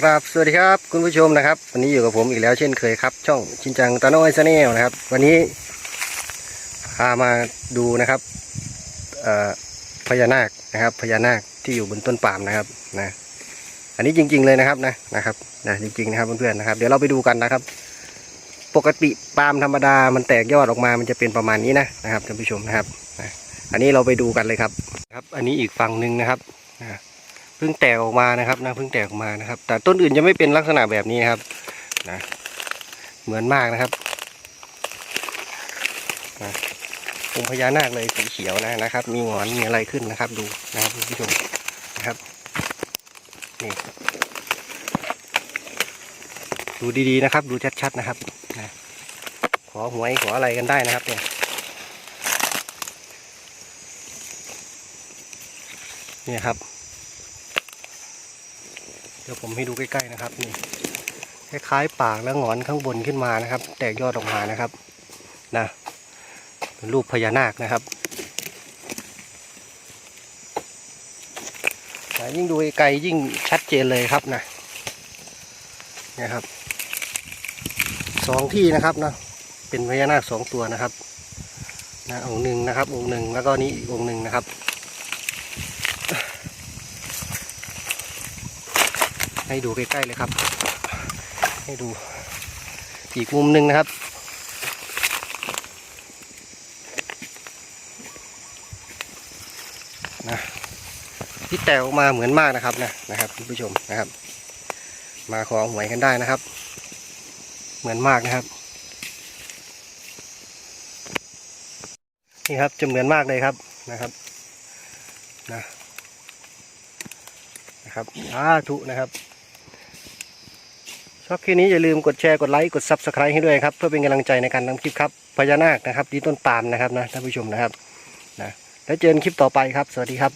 ครับสวัสดีครับคุณผู้ชมนะครับ วันนี้อยู่กับผมอีกแล้วเช่นเคยครับ ช่องชินจังตาโน้อยซาแนลนะครับ วันนี้พามาดูนะครับพญานาคนะครับพญานาคที่อยู่บนต้นปาล์มนะครับนะอันนี้จริง ๆเลยนะครับนะนะครับนะจริงๆนะครับเพื่อนๆนะครับ เดี๋ยวเราไปดูกันนะครับ ปกติปาล์มธรรมดามันแตกยอดออกมามันจะเป็นประมาณนี้นะนะครับท่านผู้ชมนะครับนะอันนี้เราไปดูกันเลยครับครับ อันนี้อีกฝั่งหนึ่งนะครับนะ พิ่งแตกออกมานะครับนะเพิ่งแตกออกมานะครับ แต่ต้นอื่นจะไม่เป็นลักษณะแบบนี้นครับนะเหมือนมากนะครับนะองค์พญานาคเลยสีเขียวนะนะครับ มีหงอนมีอะไรขึ้นนะครับ ดูนะครับคุณผู้ชมนะครับนี่ดูดีๆนะครับ ดูชัดๆนะครับนะขอหวยขออะไรกันได้นะครับเนี่ยเนี่ยครับ เดี๋ยวผมให้ดูใกล้ๆนะครับนี่คล้ายๆปากแล้วงอนข้างบนขึ้นมานะครับ แตกยอดออกมานะครับนะเป็นรูปพญานาคนะครับนะยิ่งดูไกลยิ่งชัดเจนเลยครับนะนี่ยครับสองที่นะครับนะเป็นพญานาคสองตัวนะครับนะองค์หนึ่งนะครับ องค์หนึ่งแล้วก็นี้อีกองค์หนึ่งนะครับ ให้ดูใกล้ๆเลยครับ ให้ดูอีกมุมหนึ่งนะครับ นะที่แตกออกมาเหมือนมากนะครับนะนะครับคุณผู้ชมนะครับ มาขอหวยกันได้นะครับ เหมือนมากนะครับนี่ครับจะเหมือนมากเลยครับนะครับนะนะครับสาธุนะครับ อบคลิปนี้อย่าลืมกดแชร์กดไลค์กดซับสไครต์ให้ด้วยครับ เพื่อเป็นกำลังใจในการทำคลิปครับพญานาคนะครับที่ต้นปาล์มนะครับนะท่านผู้ชมนะครับนะแล้วเจอกันคลิปต่อไปครับ สวัสดีครับ